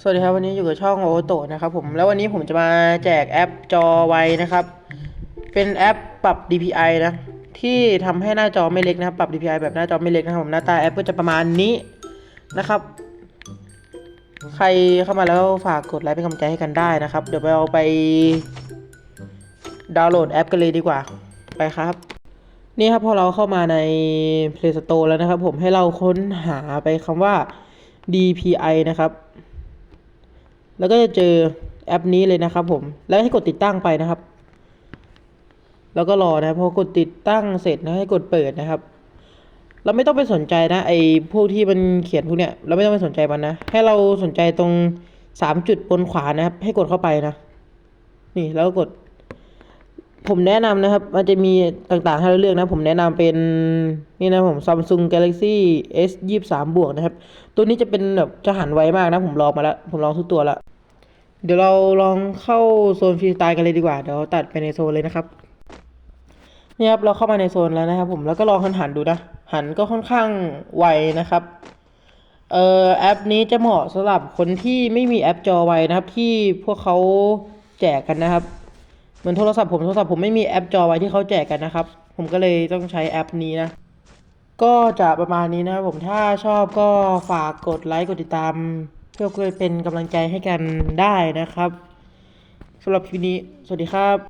สวัสดีครับวันนี้อยู่กับช่องโอโตนะครับผมแล้ววันนี้ผมจะมาแจกแอปจอไวนะครับ เป็นแอปปรับ DPI นะ ที่ทำให้หน้าจอไม่เล็กนะครับ ปรับ DPI แบบหน้าจอไม่เล็กนะครับผมหน้าตาแอปก็จะประมาณนี้นะครับ ใครเข้ามาแล้วฝากกดไลค์เป็นกำลังใจให้กันได้นะครับ เดี๋ยวไปเราไปดาวน์โหลดแอปกันเลยดีกว่าไปครับ นี่ครับพอเราเข้ามาใน Play Store แล้วนะครับ ผมให้เราค้นหาไปคำว่า DPI นะครับ แล้วก็จะเจอแอปนี้เลยนะครับ ผม แล้วให้กดติดตั้งไปนะครับ แล้วก็รอนะพอกดติดตั้งเสร็จนะให้กดเปิดนะครับ เราไม่ต้องไปสนใจนะไอ้พวกที่มันเขียนพวกเนี้ยเราไม่ต้องไปสนใจมันนะ ให้เราสนใจตรงสามจุดบนขวานะครับ ให้กดเข้าไปนะ นี่แล้วก็กดผมแนะนำนะครับ มันจะมีต่างๆให้เราเลือกนะ ผมแนะนำเป็นนี่นะผม Samsung Galaxy S 2 3บวกนะครับ ตัวนี้จะเป็นแบบจะหันไวมากนะ ผมลองมาแล้ว ผมลองทุกตัวแล้ว เดี๋ยวเราลองเข้าโซนฟรีสไตล์กันเลยดีกว่า เดี๋ยวตัดไปในโซนเลยนะครับนี่ครับเราเข้ามาในโซนแล้วนะครับ ผมแล้วก็ลองหันหันดูนะ หันก็ค่อนข้างไวนะครับเอ่อแอปนี้จะเหมาะสำหรับคนที่ไม่มีแอปจอไวนะครับ ที่พวกเขาแจกกันนะครับเหมือนโทรศัพท์ผมโทรศัพท์ผมไม่มีแอปจอไวที่เขาแจกกันนะครับ ผมก็เลยต้องใช้แอปนี้นะก็จะประมาณนี้นะครับผมถ้าชอบก็ฝากกดไลค์กดติดตาม พื่อเป็นกำลังใจให้กันได้นะครับสำหรับคลิปนี้ สวัสดีครับ